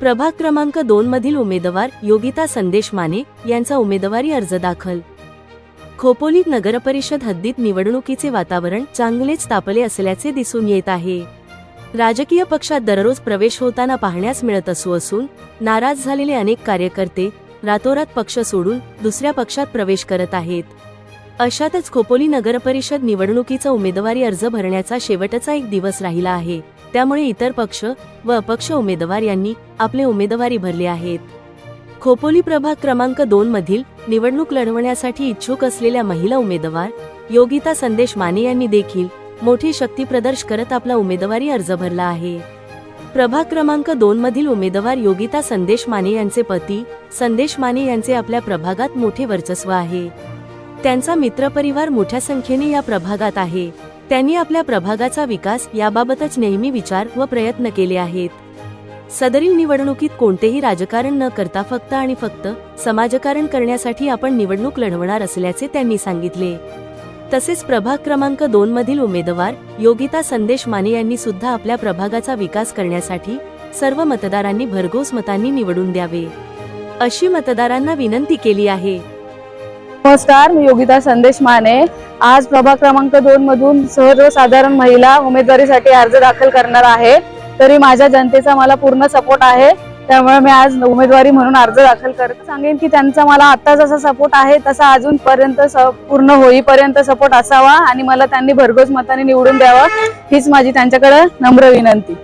प्रभाग क्रमांक दोन मधील उमेदवार योगिता संदेश माने यांचा उमेदवारी अर्ज दाखल. खोपोलीत नगरपरिषद हद्दीत निवडणुकीचे वातावरण चांगलेच तापले असल्याचे दिसून येत आहे. राजकीय पक्षात दररोज प्रवेश होताना पाहण्यास मिळत असू असून नाराज झालेले अनेक कार्यकर्ते रातोरात पक्ष सोडून दुसऱ्या पक्षात प्रवेश करत आहेत. अशातच खोपोली नगरपरिषद निवडणुकीचा उमेदवारी अर्ज भरण्याचा शेवटचा एक दिवस राहिला आहे. त्यामुळे इतर पक्ष व अपक्ष उमेदवार यांनी आपले उमेदवारी भरले आहेत. खोपोली प्रभाग क्रमांक दोन मधील निवडणूक लढवण्यासाठी इच्छुक असलेल्या महिला उमेदवार योगिता संदेश माने यांनी देखील मोठी शक्ती प्रदर्श करत आपला उमेदवारी अर्ज भरला आहे. प्रभाग क्रमांक दोन मधील उमेदवार योगिता संदेश माने यांचे पती संदेश माने यांचे आपल्या प्रभागात मोठे वर्चस्व आहे. त्यांचा मित्रपरिवार मोठ्या संख्येने या प्रभागात आहे. त्यांनी आपल्या प्रभागाचा विकास याबाबतच नेहमी विचार व प्रयत्न केले आहेत. सदरील निवडणुकीत कोणतेही राजकारण न करता फक्त आणि फक्त समाजकारण करण्यासाठी आपण निवडणूक लढवणार असल्याचे त्यांनी सांगितले. तसेच प्रभाग क्रमांक दोन मधील उमेदवार योगिता संदेश माने यांनी सुद्धा आपल्या प्रभागाचा विकास करण्यासाठी सर्व मतदारांनी भरघोस मतांनी निवडून द्यावे. अशी मतदारांना विनंती केली आहे. नमस्कार मी योगिता संदेश माने. आज प्रभाग क्रमांक दोन मधून सर्वसाधारण महिला उमेदवारीसाठी अर्ज दाखल करणार आहे. तरी माझ्या जनतेचा मला पूर्ण सपोर्ट आहे. त्यामुळे मी आज उमेदवारी म्हणून अर्ज दाखल करत सांगेन की त्यांचा मला आता जसा सपोर्ट आहे तसा अजूनपर्यंत पूर्ण होईपर्यंत सपोर्ट असावा आणि मला त्यांनी भरघोस मताने निवडून द्यावा हीच माझी त्यांच्याकडे नम्र विनंती.